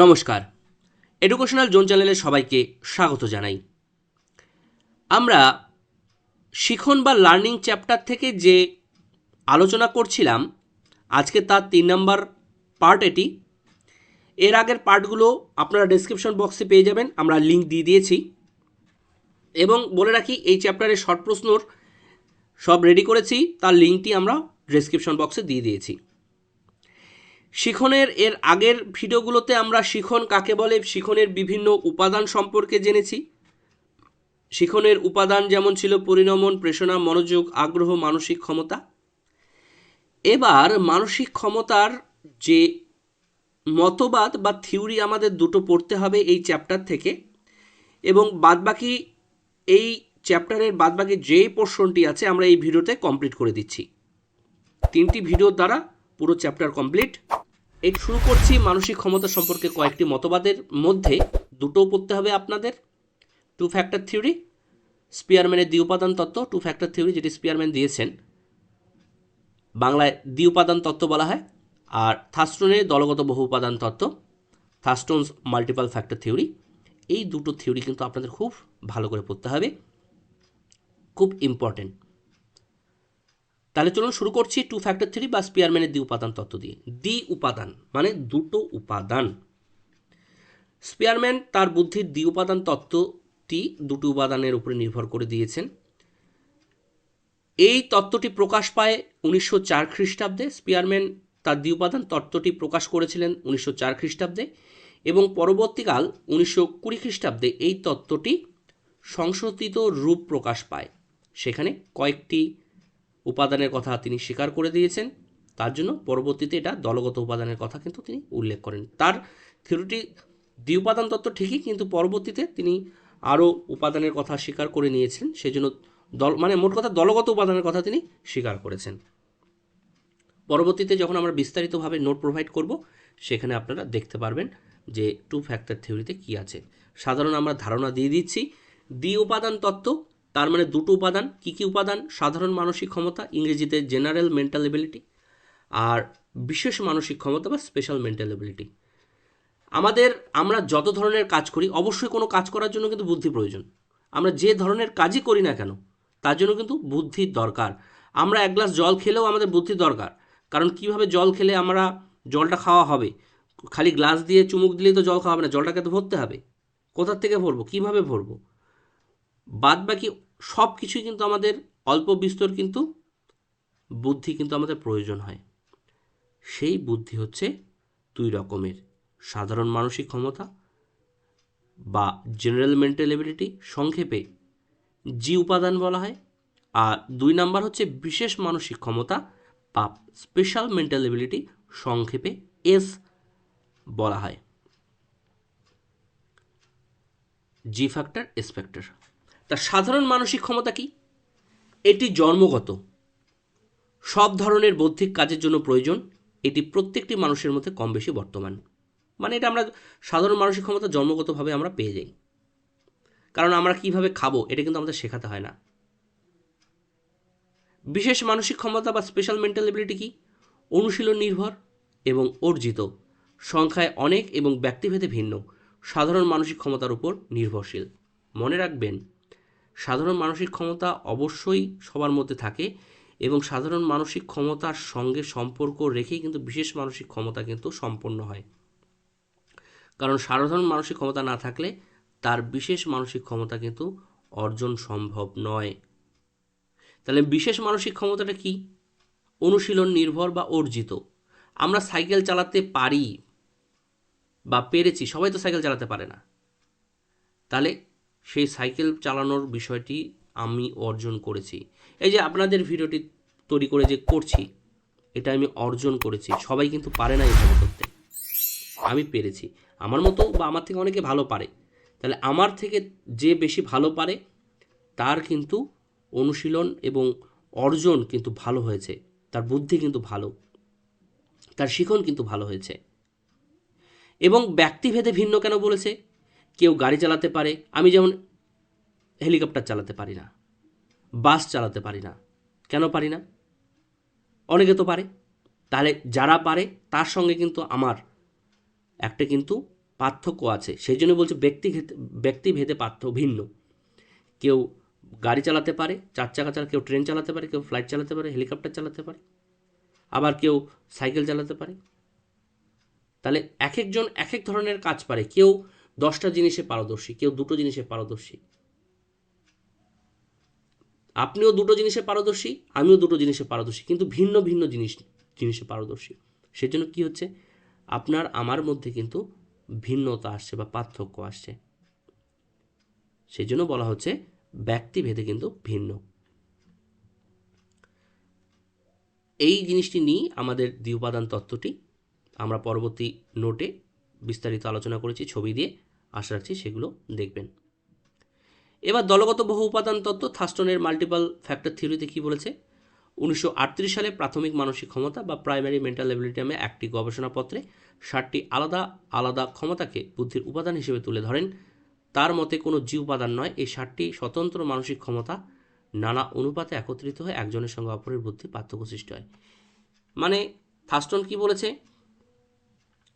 নমস্কার। Educational zone চ্যানেলে সবাইকে স্বাগত জানাই। আমরা শিখন বা লার্নিং চ্যাপ্টার থেকে যে আলোচনা করছিলাম, আজকে তার তিন নম্বর পার্ট এটি। এর আগের পার্টগুলো আপনারা ডেসক্রিপশন বক্সে পেয়ে যাবেন, আমরা লিঙ্ক দিয়ে দিয়েছি। এবং বলে রাখি, এই চ্যাপ্টারের শর্ট প্রশ্নর সব রেডি করেছি, তার লিঙ্কটি আমরা ডেসক্রিপশন বক্সে দিয়ে দিয়েছি। শিখনের এর আগের ভিডিওগুলোতে আমরা শিখন কাকে বলে, শিখনের বিভিন্ন উপাদান সম্পর্কে জেনেছি। শিখনের উপাদান যেমন ছিল পরিণমন প্রেষণা মনোযোগ, আগ্রহ, মানসিক ক্ষমতা। এবার মানসিক ক্ষমতার যে মতবাদ বা থিওরি আমাদের দুটো পড়তে হবে এই চ্যাপ্টার থেকে। এবং বাদবাকি এই চ্যাপ্টারের বাদবাকি যে পোর্শনটি আছে আমরা এই ভিডিওতে কমপ্লিট করে দিচ্ছি। তিনটি ভিডিওর দ্বারা পুরো চ্যাপ্টার কমপ্লিট এই শুরু করছি মানসিক ক্ষমতা সম্পর্কে কয়েকটি মতবাদের মধ্যে। দুটো পড়তে হবে আপনাদের। টু ফ্যাক্টর থিওরি স্পিয়ারম্যানের দ্বি উপাদান তত্ত্ব। টু ফ্যাক্টর থিওরি যেটি স্পিয়ারম্যান দিয়েছেন। বাংলায় দ্বি উপাদান তত্ত্ব বলা হয়। আর থাস্টনের দলগত বহু উপাদান তত্ত্ব থাস্টোনস মাল্টিপাল ফ্যাক্টর থিওরি এই দুটো থিওরি কিন্তু আপনাদের খুব ভালো করে পড়তে হবে। খুব ইম্পর্টেন্ট তাহলে চলুন শুরু করছি টু ফ্যাক্টর থ্রি বা স্পিয়ারম্যানের দ্বি উপাদান তত্ত্ব দিয়ে। দ্বি উপাদান মানে দুটো উপাদান। স্পিয়ারম্যান তার বুদ্ধির দ্বি উপাদান তত্ত্বটি দুটো উপাদানের উপরে নির্ভর করে দিয়েছেন। এই তত্ত্বটি প্রকাশ পায় উনিশশো চার খ্রিস্টাব্দে। স্পিয়ারম্যান তার দ্বি উপাদান তত্ত্বটি প্রকাশ করেছিলেন উনিশশো চার খ্রিস্টাব্দে এবং পরবর্তীকাল উনিশশো কুড়ি খ্রিস্টাব্দে এই তত্ত্বটি সংশোধিত রূপ প্রকাশ পায়। সেখানে কয়েকটি উপাদানের কথা তিনি স্বীকার করে দিয়েছেন। তার জন্য পরবর্তীতে এটা দলগত উপাদানের কথা কিন্তু তিনি উল্লেখ করেন। তার থিওরিটি দ্বি উপাদান তত্ত্ব ঠিকই, কিন্তু পরবর্তীতে তিনি আরও উপাদানের কথা স্বীকার করে নিয়েছেন। সেজন্য দল মানে মোট কথা দলগত উপাদানের কথা তিনি স্বীকার করেছেন। পরবর্তীতে যখন আমরা বিস্তারিতভাবে নোট প্রোভাইড করব, সেখানে আপনারা দেখতে পারবেন যে টু ফ্যাক্টর থিওরিতে কী আছে। সাধারণ আমরা ধারণা দিয়ে দিচ্ছি দ্বি উপাদান তত্ত্ব তার মানে দুটো উপাদান, কী কী উপাদান? সাধারণ মানসিক ক্ষমতা, ইংরেজিতে জেনারেল মেন্টাল এবিলিটি আর বিশেষ মানসিক ক্ষমতা বা স্পেশাল মেন্টাল এবিলিটি আমাদের, আমরা যত ধরনের কাজ করি, অবশ্যই কোনো কাজ করার জন্য কিন্তু বুদ্ধি প্রয়োজন। আমরা যে ধরনের কাজই করি না কেন, তার জন্য কিন্তু বুদ্ধির দরকার। আমরা এক গ্লাস জল খেলেও আমাদের বুদ্ধির দরকার। কারণ কীভাবে জল খেলে আমরা জলটা খাওয়া হবে? খালি গ্লাস দিয়ে চুমুক দিলেই তো জল খাওয়া হবে না, জলটাকে তো ভরতে হবে। কোথার থেকে ভরবো? কীভাবে ভরবো? বাদ বাকি সব কিছুই কিন্তু আমাদের অল্প বিস্তর কিন্তু বুদ্ধি কিন্তু আমাদের প্রয়োজন হয়। সেই বুদ্ধি হচ্ছে দুই রকমের, সাধারণ মানসিক ক্ষমতা বা জেনারেল মেন্টাল এবিলিটি সংক্ষেপে জি উপাদান বলা হয়, আর দুই নাম্বার হচ্ছে বিশেষ মানসিক ক্ষমতা বা স্পেশাল মেন্টাল এবিলিটি সংক্ষেপে এস বলা হয়। জি ফ্যাক্টর এস ফ্যাক্টর তা সাধারণ মানসিক ক্ষমতা কি? এটি জন্মগত। সব ধরনের বৌদ্ধিক কাজের জন্য প্রয়োজন, এটি প্রত্যেকটি মানুষের মধ্যে কম বেশি বর্তমান। মানে এটা আমরা সাধারণ মানসিক ক্ষমতা জন্মগতভাবে আমরা পেয়ে যাই। কারণ আমরা কীভাবে খাব, এটা কিন্তু আমাদের শেখাতে হয় না। বিশেষ মানসিক ক্ষমতা বা স্পেশাল মেন্টাল এবিলিটি কি? অনুশীলন নির্ভর এবং অর্জিত। সংখ্যায় অনেক এবং ব্যক্তিভেদে ভিন্ন। সাধারণ মানসিক ক্ষমতার উপর নির্ভরশীল। মনে রাখবেন সাধারণ মানসিক ক্ষমতা অবশ্যই সবার মধ্যে থাকে এবং সাধারণ মানসিক ক্ষমতার সঙ্গে সম্পর্ক রেখেই কিন্তু বিশেষ মানসিক ক্ষমতা কিন্তু সম্পন্ন হয়। কারণ সাধারণ মানসিক ক্ষমতা না থাকলে তার বিশেষ মানসিক ক্ষমতা কিন্তু অর্জন সম্ভব নয়। তাহলে বিশেষ মানসিক ক্ষমতাটা কি? অনুশীলন নির্ভর বা অর্জিত। আমরা সাইকেল চালাতে পারি বা পেরেছি, সবাই তো সাইকেল চালাতে পারে না। তাহলে সেই সাইকেল চালানোর বিষয়টি আমি অর্জন করেছি। এই যে আপনাদের ভিডিওটি তৈরি করে যে করছি, এটা আমি অর্জন করেছি। সবাই কিন্তু পারে না এইভাবে করতে। আমি পেরেছি। আমার মতো বা আমার থেকে অনেকে ভালো পারে। তাহলে আমার থেকে যে বেশি ভালো পারে, তার কিন্তু অনুশীলন এবং অর্জন কিন্তু ভালো হয়েছে। তার বুদ্ধি কিন্তু ভালো। তার শিখন কিন্তু ভালো হয়েছে। এবং ব্যক্তিভেদে ভিন্ন কেন বলেছে? কেউ গাড়ি চালাতে পারে, আমি যেমন হেলিকপ্টার চালাতে পারি না, বাস চালাতে পারি না, কেন পারি না? অনেকে তো পারে। তাহলে যারা পারে, তার সঙ্গে কিন্তু আমার একটা কিন্তু পার্থক্য আছে। সেই জন্য বলছে ব্যক্তি ব্যক্তি ভেদে পার্থ, ভিন্ন। কেউ গাড়ি চালাতে পারে, চার চাকা চালা, কেউ ট্রেন চালাতে পারে, কেউ ফ্লাইট চালাতে পারে, হেলিকপ্টার চালাতে পারে, আবার কেউ সাইকেল চালাতে পারে। তাহলে এক একজন এক এক ধরনের কাজ পারে। কেউ দশটা জিনিসে পারদর্শী, কেউ দুটো জিনিসে পারদর্শী। আপনিও দুটো জিনিসে পারদর্শী, আমিও দুটো জিনিসে পারদর্শী, কিন্তু ভিন্ন ভিন্ন জিনিস, জিনিসে পারদর্শী। সেজন্য কি হচ্ছে? আপনার, আমার মধ্যে কিন্তু ভিন্নতা আসছে বা পার্থক্য আসছে। সেই জন্য বলা হচ্ছে ব্যক্তিভেদে কিন্তু ভিন্ন। এই জিনিসটি নিয়ে আমাদের দ্বিউপাদান তত্ত্বটি আমরা পরবর্তী নোটে বিস্তারিত আলোচনা করেছি, ছবি দিয়ে। আশা রাখছি সেগুলো দেখবেন। এবার দলগত বহু উপাদান তত্ত্ব, থাস্টনের মাল্টিপাল ফ্যাক্টর থিওরিতে কী বলেছে? উনিশশো আটত্রিশ সালে প্রাথমিক মানসিক ক্ষমতা বা প্রাইমারি মেন্টাল এবিলিটি নামে একটি গবেষণাপত্রে ষাটটি আলাদা আলাদা ক্ষমতাকে বুদ্ধির উপাদান হিসেবে তুলে ধরেন। তার মতে কোনো জি উপাদান নয়, এই ষাটটি স্বতন্ত্র মানসিক ক্ষমতা নানা অনুপাতে একত্রিত হয়ে একজনের সঙ্গে অপরের বুদ্ধি পার্থক্য সৃষ্টি হয়। মানে থাস্টন কি বলেছে?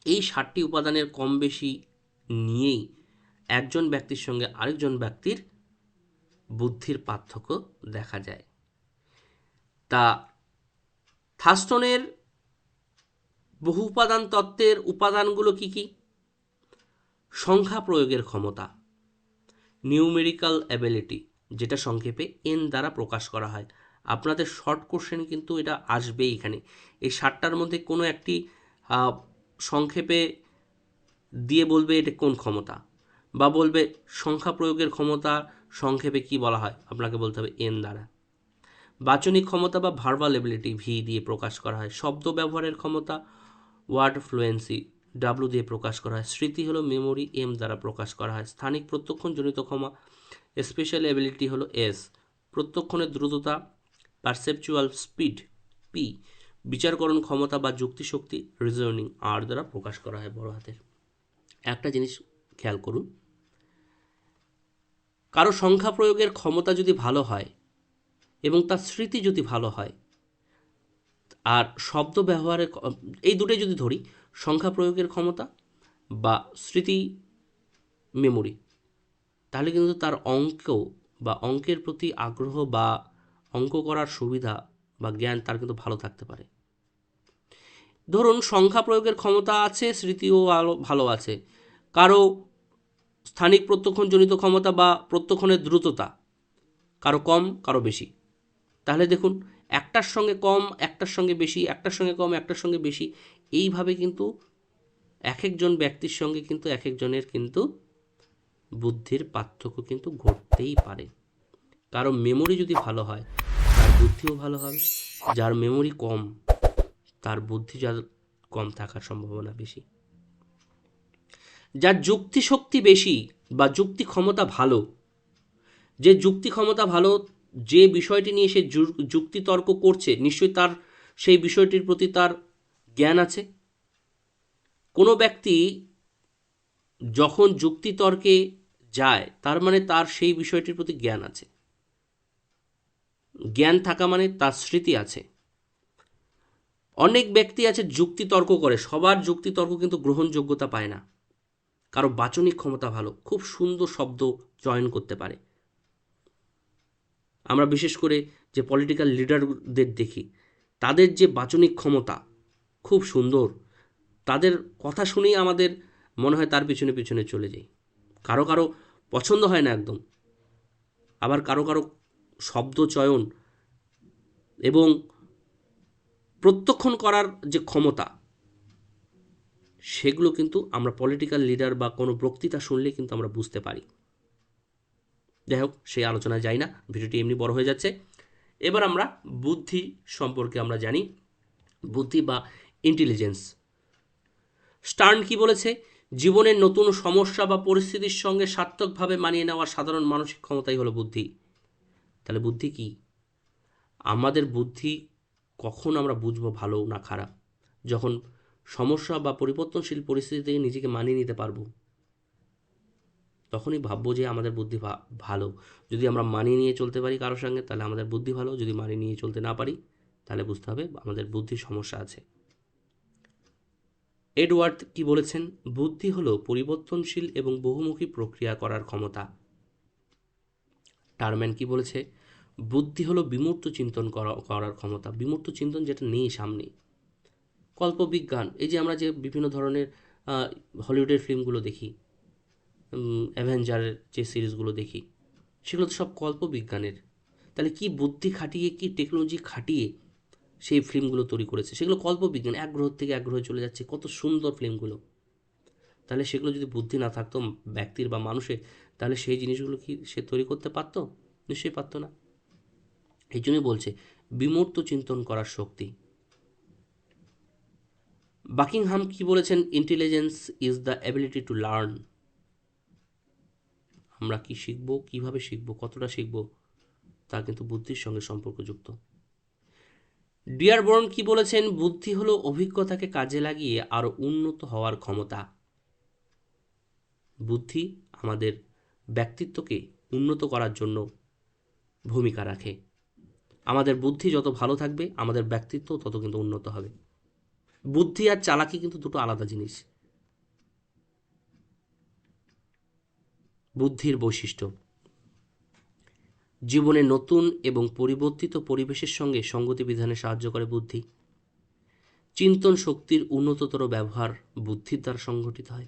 এই ষাটটি উপাদানের কম বেশি নিয়েই একজন ব্যক্তির সঙ্গে আরেকজন ব্যক্তির বুদ্ধির পার্থক্য দেখা যায়। তা থাস্টনের বহু উপাদান তত্ত্বের উপাদানগুলো কি কি? সংখ্যা প্রয়োগের ক্ষমতা নিউমেরিক্যাল অ্যাবিলিটি যেটা সংক্ষেপে এন দ্বারা প্রকাশ করা হয়। আপনাদের শর্ট কোশ্চেন কিন্তু এটা আসবেই এখানে। এই ষাটটার মধ্যে কোনো একটি সংক্ষেপে দিয়ে বলবে এটা কোন ক্ষমতা? বা বলবে সংখ্যা প্রয়োগের ক্ষমতা সংক্ষেপে কি বলা হয়? আপনাকে বলতে হবে এন দ্বারা। বাচনিক ক্ষমতা বা ভার্বাল এবিলিটি ভি দিয়ে প্রকাশ করা হয়। শব্দ ব্যবহারের ক্ষমতা ওয়ার্ড ফ্লুয়েন্সি ডাব্লু দিয়ে প্রকাশ করা হয়। স্মৃতি হলো মেমোরি এম দ্বারা প্রকাশ করা হয়। স্থানিক প্রত্যক্ষণজনিত ক্ষমা স্পেশাল এবিলিটি হলো এস প্রত্যক্ষণের দ্রুততা পারসেপচুয়াল স্পিড পি বিচারকরণ ক্ষমতা বা যুক্তিশক্তি রিজনিং আর দ্বারা প্রকাশ করা হয় বড় হাতের। একটা জিনিস খেয়াল করুন। কারও সংখ্যা প্রয়োগের ক্ষমতা যদি ভালো হয় এবং তার স্মৃতি যদি ভালো হয়, আর শব্দ ব্যবহারের এই দুটোই যদি ধরি, সংখ্যা প্রয়োগের ক্ষমতা বা স্মৃতি মেমোরি তাহলে কিন্তু তার অঙ্ক বা অঙ্কের প্রতি আগ্রহ বা অঙ্ক করার সুবিধা বা জ্ঞান তার কিন্তু ভালো থাকতে পারে। ধরুন, সংখ্যা প্রয়োগের ক্ষমতা আছে, স্মৃতিও আলো ভালো আছে। কারও স্থানিক প্রত্যক্ষণজনিত ক্ষমতা বা প্রত্যক্ষণের দ্রুততা কারও কম, কারও বেশি। তাহলে দেখুন, একটার সঙ্গে কম, একটার সঙ্গে বেশি, একটার সঙ্গে কম, একটার সঙ্গে বেশি, এইভাবে কিন্তু এক একজন ব্যক্তির সঙ্গে কিন্তু এক একজনের কিন্তু বুদ্ধির পার্থক্য কিন্তু ঘটতেই পারে। কারও মেমোরি যদি ভালো হয়, তার বুদ্ধিও ভালো হবে, যার মেমোরি কম তার বুদ্ধি যার কম থাকার সম্ভাবনা বেশি। যার যুক্তি শক্তি বেশি বা যুক্তি ক্ষমতা ভালো, যে যুক্তি ক্ষমতা ভালো, যে বিষয়টি নিয়ে সে যুক্তি তর্ক করছে, নিশ্চয়ই তার, সেই বিষয়টির প্রতি তার জ্ঞান আছে। কোনো ব্যক্তি যখন যুক্তি তর্কে যায়, তার মানে তার সেই বিষয়টির প্রতি জ্ঞান আছে। জ্ঞান থাকা মানে তার স্মৃতি আছে। অনেক ব্যক্তি আছে যুক্তি তর্ক করে, সবার যুক্তি তর্ক কিন্তু গ্রহণযোগ্যতা পায় না। কারও বাচনিক ক্ষমতা ভালো, খুব সুন্দর শব্দ চয়ন করতে পারে। আমরা বিশেষ করে যে পলিটিক্যাল লিডারদের দেখি, তাদের যে বাচনিক ক্ষমতা খুব সুন্দর, তাদের কথা শুনেই আমাদের মনে হয় তার পিছনে পিছনে চলে যাই। কারও কারও পছন্দ হয় না একদম, আবার কারও কারও শব্দ চয়ন এবং প্রত্যক্ষণ করার যে ক্ষমতা, সেগুলো কিন্তু আমরা পলিটিক্যাল লিডার বা কোনো বক্তৃতা শুনলে কিন্তু আমরা বুঝতে পারি। যাই হোক, সেই আলোচনায় যাই না, ভিডিওটি এমনি বড় হয়ে যাচ্ছে। এবার আমরা বুদ্ধি সম্পর্কে আমরা জানি। বুদ্ধি বা ইন্টেলিজেন্স স্টার্ন কি বলেছে? জীবনের নতুন সমস্যা বা পরিস্থিতির সঙ্গে সার্থকভাবে মানিয়ে নেওয়ার সাধারণ মানসিক ক্ষমতাই হলো বুদ্ধি। তাহলে বুদ্ধি কি? আমাদের বুদ্ধি কখন আমরা বুঝব ভালো না খারাপ। যখন সমস্যা বা পরিবর্তনশীল পরিস্থিতি থেকে নিজেকে মানিয়ে নিতে পারব, তখনই ভাববো যে আমাদের বুদ্ধি ভালো। যদি আমরা মানিয়ে নিয়ে চলতে পারি কারোর সঙ্গে, তাহলে আমাদের বুদ্ধি ভালো। যদি মানিয়ে নিয়ে চলতে না পারি, তাহলে বুঝতে হবে আমাদের বুদ্ধির সমস্যা আছে। এডওয়ার্ড কি বলেছেন? বুদ্ধি হলো পরিবর্তনশীল এবং বহুমুখী প্রক্রিয়া করার ক্ষমতা। টারম্যান কি বলেছে? বুদ্ধি হলো বিমূর্ত চিন্তন করা, করার ক্ষমতা। বিমূর্ত চিন্তন যেটা নেই সামনে। কল্পবিজ্ঞান, এই যে আমরা যে বিভিন্ন ধরনের হলিউডের ফিল্মগুলো দেখি অ্যাভেঞ্জারের যে সিরিজগুলো দেখি, সেগুলো তো সব কল্পবিজ্ঞানের। তাহলে কি বুদ্ধি খাটিয়ে, কি টেকনোলজি খাটিয়ে সেই ফিল্মগুলো তৈরি করেছে? সেগুলো কল্পবিজ্ঞান, এক গ্রহ থেকে এক গ্রহে চলে যাচ্ছে, কত সুন্দর ফিল্মগুলো। তাহলে সেগুলো যদি বুদ্ধি না থাকতো ব্যক্তির বা মানুষের, তাহলে সেই জিনিসগুলো কি সে তৈরি করতে পারতো? নিশ্চয়ই পারতো না। এই জন্যই বলছে, বিমূর্ত চিন্তন করার শক্তি। বাকিংহাম কি বলেছেন? Intelligence is the ability to learn আমরা কি শিখব? কীভাবে শিখব? কতটা শিখব? তা কিন্তু বুদ্ধির সঙ্গে সম্পর্কযুক্ত। ডিয়ার ডিয়ারবর্ন কি বলেছেন? বুদ্ধি হলো অভিজ্ঞতাকে কাজে লাগিয়ে আরও উন্নত হওয়ার ক্ষমতা। বুদ্ধি আমাদের ব্যক্তিত্বকে উন্নত করার জন্য ভূমিকা রাখে। আমাদের বুদ্ধি যত ভালো থাকবে, আমাদের ব্যক্তিত্ব তত কিন্তু উন্নত হবে। বুদ্ধি আর চালাকি কিন্তু দুটো আলাদা জিনিস। বুদ্ধির বৈশিষ্ট্য। জীবনে নতুন এবং পরিবর্তিত পরিবেশের সঙ্গে সঙ্গতি বিধানে সাহায্য করে বুদ্ধি। চিন্তন শক্তির উন্নততর ব্যবহার বুদ্ধির দ্বারা সংঘটিত হয়।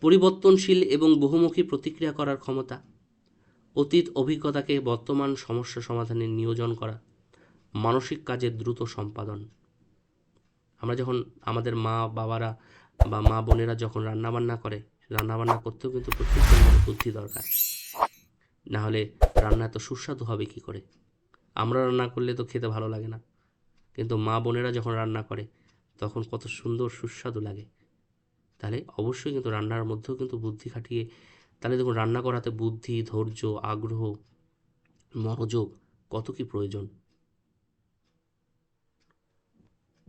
পরিবর্তনশীল এবং বহুমুখী প্রতিক্রিয়া করার ক্ষমতা। অতীত অভিজ্ঞতাকে বর্তমান সমস্যা সমাধানে নিয়োজন করা মানসিক কাজের দ্রুত সম্পাদন। আমরা যখন আমাদের মা বাবারা বা মা বোনেরা যখন রান্নাবান্না করে, রান্নাবান্না করতেও কিন্তু পরিমাণে বুদ্ধি দরকার। না হলে রান্না এত সুস্বাদু হবে কি করে? আমরা রান্না করলে তো খেতে ভালো লাগে না। কিন্তু মা বোনেরা যখন রান্না করে, তখন কত সুন্দর সুস্বাদু লাগে। তাহলে অবশ্যই কিন্তু রান্নার মধ্যেও কিন্তু বুদ্ধি খাটিয়ে তাহলে দেখুন, রান্না করাতে বুদ্ধি, ধৈর্য, আগ্রহ, মনোযোগ কত কি প্রয়োজন?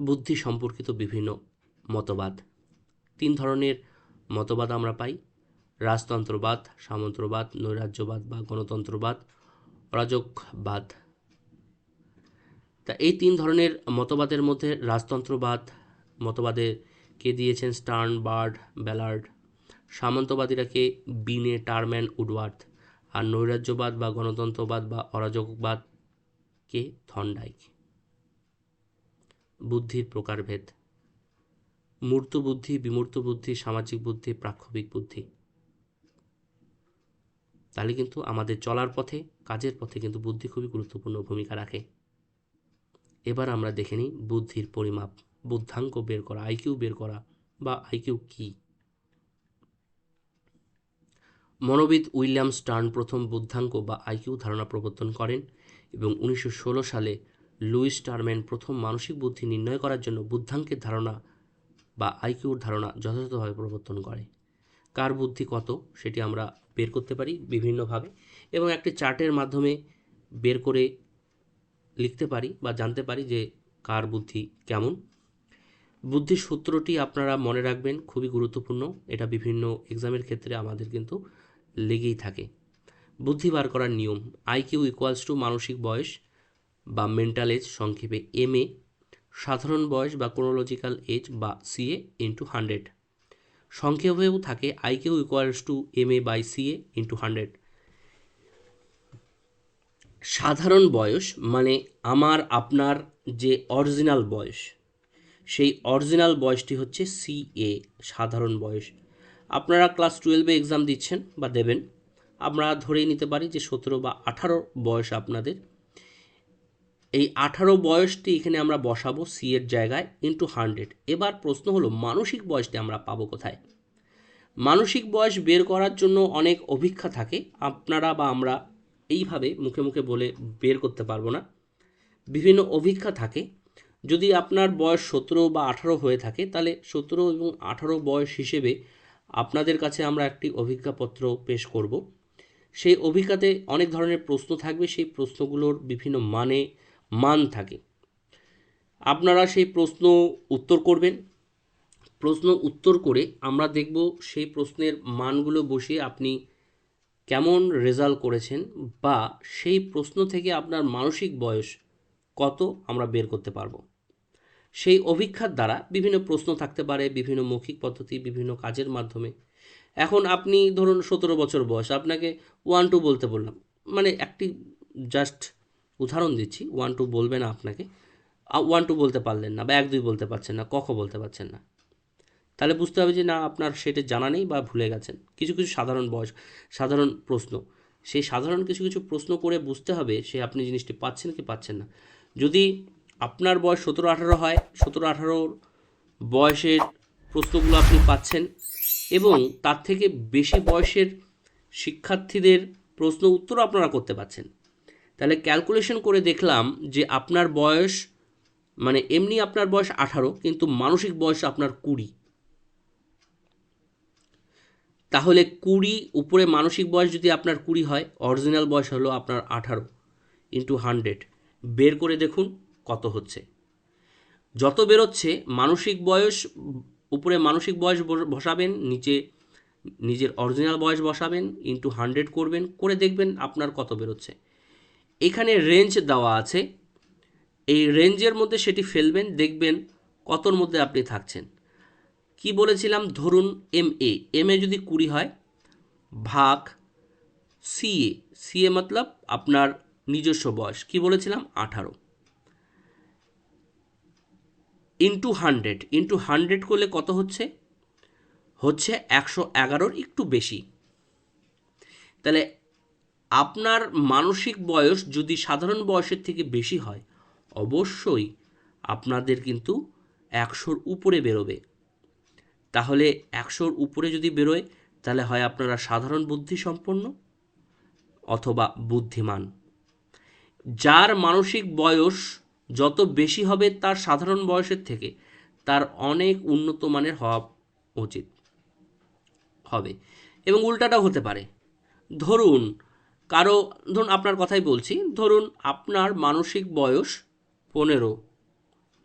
বুদ্ধি সম্পর্কিত বিভিন্ন মতবাদ। তিন ধরনের মতবাদ আমরা পাই। রাজতন্ত্রবাদ সামন্তবাদ নৈরাজ্যবাদ বা গণতন্ত্রবাদ, অরাজকবাদ। তা এই তিন ধরনের মতবাদের মধ্যে রাজতন্ত্রবাদ মতবাদে কে দিয়েছেন? স্টার্ন বার্ড ব্যালার্ড সামন্তবাদীরা কে বিনে টারম্যান উডওয়ার্থ আর নৈরাজ্যবাদ বা গণতন্ত্রবাদ বা অরাজকবাদ কে থন্ডাইক। বুদ্ধির প্রকারভেদ। মূর্ত বুদ্ধি, বিমূর্ত বুদ্ধি, সামাজিক বুদ্ধি, প্রাক্ষবিক বুদ্ধি। তাহলে কিন্তু আমাদের চলার পথে, কাজের পথে কিন্তু বুদ্ধি খুবই গুরুত্বপূর্ণ ভূমিকা রাখে। এবার আমরা দেখে নিই বুদ্ধির পরিমাপ, বুদ্ধাঙ্ক বের করা আইকিউ বের করা বা আইকিউ কি। মনোবিদ উইলিয়াম স্টার্ন প্রথম বুদ্ধাঙ্ক বা আইকিউ ধারণা প্রবর্তন করেন এবং উনিশশো ষোলো সালে লুইস টার্মেন প্রথম মানসিক বুদ্ধি নির্ণয় করার জন্য বুদ্ধাঙ্কের ধারণা বা আইকিউর ধারণা যথাযথভাবে প্রবর্তন করে। কার বুদ্ধি কত সেটি আমরা বের করতে পারি বিভিন্নভাবে এবং একটি চার্টের মাধ্যমে বের করে লিখতে পারি বা জানতে পারি যে কার বুদ্ধি কেমন। বুদ্ধির সূত্রটি আপনারা মনে রাখবেন খুবই গুরুত্বপূর্ণ। এটা বিভিন্ন এক্সামের ক্ষেত্রে আমাদের কিন্তু লেগেই থাকে। বুদ্ধি বার করার নিয়ম আইকিউ ইকুয়ালস টু মানসিক বয়স বা মেন্টাল এজ সংক্ষেপে এম এ, সাধারণ বয়স বা ক্রোনোলজিক্যাল এজ বা সি সিএ ইন্টু হান্ড্রেড সংক্ষেপেও থাকে IQ equals to M A by C CA into hundred সাধারণ বয়স মানে আমার, আপনার যে অরিজিনাল বয়স, সেই অরিজিনাল বয়সটি হচ্ছে সিএ সাধারণ বয়স। আপনারা ক্লাস টুয়েলভে এক্সাম দিচ্ছেন বা দেবেন, আমরা ধরেই নিতে পারি যে সতেরো বা আঠারো বয়স আপনাদের। এই আঠারো বয়সটি এখানে আমরা বসাবো সি এর জায়গায় ইন্টু হান্ড্রেড এবার প্রশ্ন হলো, মানসিক বয়সটি আমরা পাবো কোথায়? মানসিক বয়স বের করার জন্য অনেক অভিক্ষা থাকে, আপনারা বা আমরা এইভাবে মুখে মুখে বলে বের করতে পারব না। বিভিন্ন অভিক্ষা থাকে, যদি আপনার বয়স সতেরো বা আঠারো হয়ে থাকে, তাহলে সতেরো এবং আঠারো বয়স হিসেবে আপনাদের কাছে আমরা একটি অভিজ্ঞাপত্র পেশ করব। সেই অভিজ্ঞাতে অনেক ধরনের প্রশ্ন থাকবে, সেই প্রশ্নগুলোর বিভিন্ন মানে মান থাকে। আপনারা সেই প্রশ্ন উত্তর করবেন। প্রশ্ন উত্তর করে আমরা দেখব সেই প্রশ্নের মানগুলো বসিয়ে আপনি কেমন রেজাল্ট করেছেন বা সেই প্রশ্ন থেকে আপনার মানসিক বয়স কত আমরা বের করতে পারব। সেই অভিক্ষার দ্বারা বিভিন্ন প্রশ্ন থাকতে পারে, বিভিন্ন মৌখিক পদ্ধতি, বিভিন্ন কাজের মাধ্যমে। এখন আপনি ধরুন সতেরো বছর বয়স, আপনাকে ওয়ান টু বলতে বললাম। মানে একটি জাস্ট উদাহরণ দিচ্ছি ওয়ান টু বলবে না আপনাকে। ওয়ান টু বলতে পারলেন না বা এক দুই বলতে পারছেন না কখ বলতে পারছেন না। তাহলে বুঝতে হবে যে না, আপনার সেটা জানা নেই বা ভুলে গেছেন। কিছু কিছু সাধারণ বয়স, সাধারণ প্রশ্ন। সেই সাধারণ কিছু কিছু প্রশ্ন করে বুঝতে হবে, সে আপনি জিনিসটি পাচ্ছেন কি পাচ্ছেন না। যদি আপনার বয়স সতেরো আঠারো হয়, সতেরো আঠারোর বয়সের প্রশ্নগুলো আপনি পাচ্ছেন এবং তার থেকে বেশি বয়সের শিক্ষার্থীদের প্রশ্ন উত্তরও আপনারা করতে পারছেন। তাহলে ক্যালকুলেশন করে দেখলাম যে আপনার বয়স মানে এমনি আপনার বয়স আঠারো, কিন্তু মানসিক বয়স আপনার কুড়ি। তাহলে কুড়ি, উপরে মানসিক বয়স যদি আপনার কুড়ি হয় অরিজিনাল বয়স হলো আপনার আঠারো ইন্টু হান্ড্রেড বের করে দেখুন। কত হচ্ছে? যত বেরোচ্ছে, মানসিক বয়স, উপরে মানসিক বয়স বস- বসাবেন, নিচে নিজের অরিজিনাল বয়স বসাবেন ইন্টু হান্ড্রেড করবেন, করে দেখবেন আপনার কত বেরোচ্ছে। এখানে রেঞ্জ দেওয়া আছে। এই রেঞ্জের মধ্যে সেটি ফেলবেন, দেখবেন কতর মধ্যে আপনি থাকছেন। কি বলেছিলাম? ধরুন এম এ এম এ যদি কুড়ি হয়, ভাগ সিএ সিএ মতলব আপনার নিজস্ব বয়স। কি বলেছিলাম? আঠারো। ইন্টু হান্ড্রেড ইন্টু হান্ড্রেড করলে কত হচ্ছে? হচ্ছে একশো এগারোর একটু বেশি। তাহলে আপনার মানসিক বয়স যদি সাধারণ বয়সের থেকে বেশি হয়, অবশ্যই আপনাদের কিন্তু একশোর উপরে বেরোবে। তাহলে একশোর উপরে যদি বেরোয়, তাহলে হয় আপনারা সাধারণ বুদ্ধি সম্পন্ন অথবা বুদ্ধিমান। যার মানসিক বয়স যত বেশি হবে তার সাধারণ বয়সের থেকে তার অনেক উন্নত মানের হওয়া উচিত হবে। এবং উল্টাটাও হতে পারে। ধরুন, কারও, ধরুন আপনার কথাই বলছি, ধরুন আপনার মানসিক বয়স পনেরো,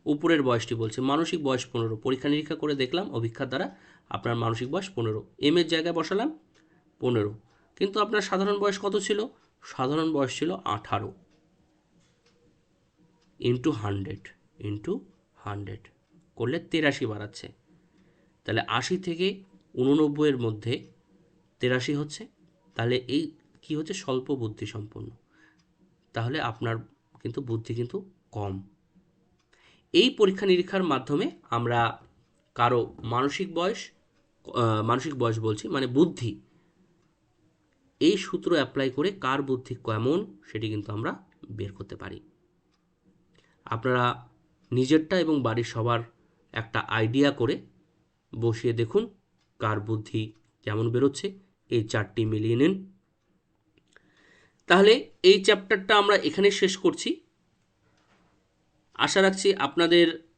উপরের বয়সটি বলছে, মানসিক বয়স পনেরো, পরীক্ষা নিরীক্ষা করে দেখলাম, অভিক্ষার দ্বারা আপনার মানসিক বয়স পনেরো এম এর জায়গায় বসালাম পনেরো, কিন্তু আপনার সাধারণ বয়স কত ছিল? সাধারণ বয়স ছিল আঠারো। ইন্টু হান্ড্রেড ইন্টু হান্ড্রেড করলে তেরাশি বাড়াচ্ছে। তাহলে আশি থেকে উননব্বইয়ের মধ্যে তেরাশি হচ্ছে। তাহলে এই কি হচ্ছে? স্বল্প বুদ্ধি সম্পন্ন তাহলে আপনার কিন্তু বুদ্ধি কিন্তু কম। এই পরীক্ষা নিরীক্ষার মাধ্যমে আমরা কারও মানসিক বয়স মানসিক বয়স বলছি মানে বুদ্ধি, এই সূত্র অ্যাপ্লাই করে কার বুদ্ধি কেমন সেটি কিন্তু আমরা বের করতে পারি। আপনারা নিজেরটা এবং বাড়ির সবার একটা আইডিয়া করে বসিয়ে দেখুন কার বুদ্ধি কেমন বেরোচ্ছে। এই চারটি মিলিয়ে নিন। তাহলে এই চ্যাপ্টারটা আমরা এখানে শেষ করছি। আশা রাখছি আপনাদের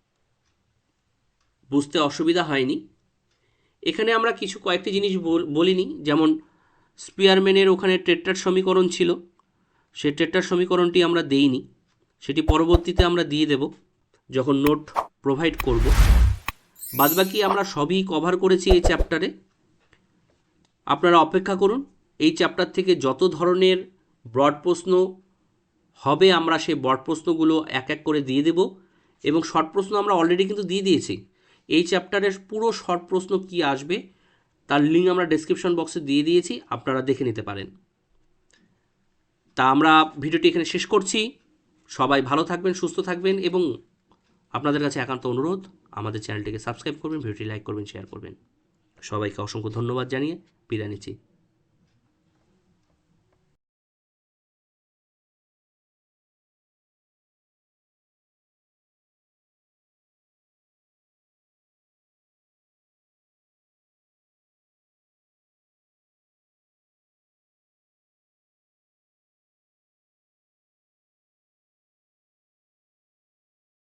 বুঝতে অসুবিধা হয়নি। এখানে আমরা কিছু কয়েকটি জিনিস বল- বলিনি, যেমন স্পিয়ারম্যানের ওখানে টেট্টার সমীকরণ ছিল। সে টেট্টার সমীকরণটি আমরা দেইনি। সেটি পরবর্তীতে আমরা দিয়ে দেব, যখন নোট প্রোভাইড করব। বাদবাকি আমরা সবই কভার করেছি এই চ্যাপ্টারে আপনারা অপেক্ষা করুন, এই চ্যাপ্টার থেকে যত ধরনের ব্রড প্রশ্ন হবে, আমরা সেই ব্রড প্রশ্নগুলো এক এক করে দিয়ে দেব। এবং শর্ট প্রশ্ন আমরা অলরেডি কিন্তু দিয়ে দিয়েছি। এই চ্যাপ্টারের পুরো শর্ট প্রশ্ন কি আসবে, তার লিঙ্ক আমরা ডেসক্রিপশন বক্সে দিয়ে দিয়েছি, আপনারা দেখে নিতে পারেন। তা আমরা ভিডিওটি এখানে শেষ করছি। সবাই ভালো থাকবেন, সুস্থ থাকবেন এবং আপনাদের কাছে একান্ত অনুরোধ, আমাদের চ্যানেলটিকে সাবস্ক্রাইব করবেন, ভিডিওটি লাইক করবেন, শেয়ার করবেন। সবাইকে অসংখ্য ধন্যবাদ জানিয়ে বিদায় নিচ্ছি।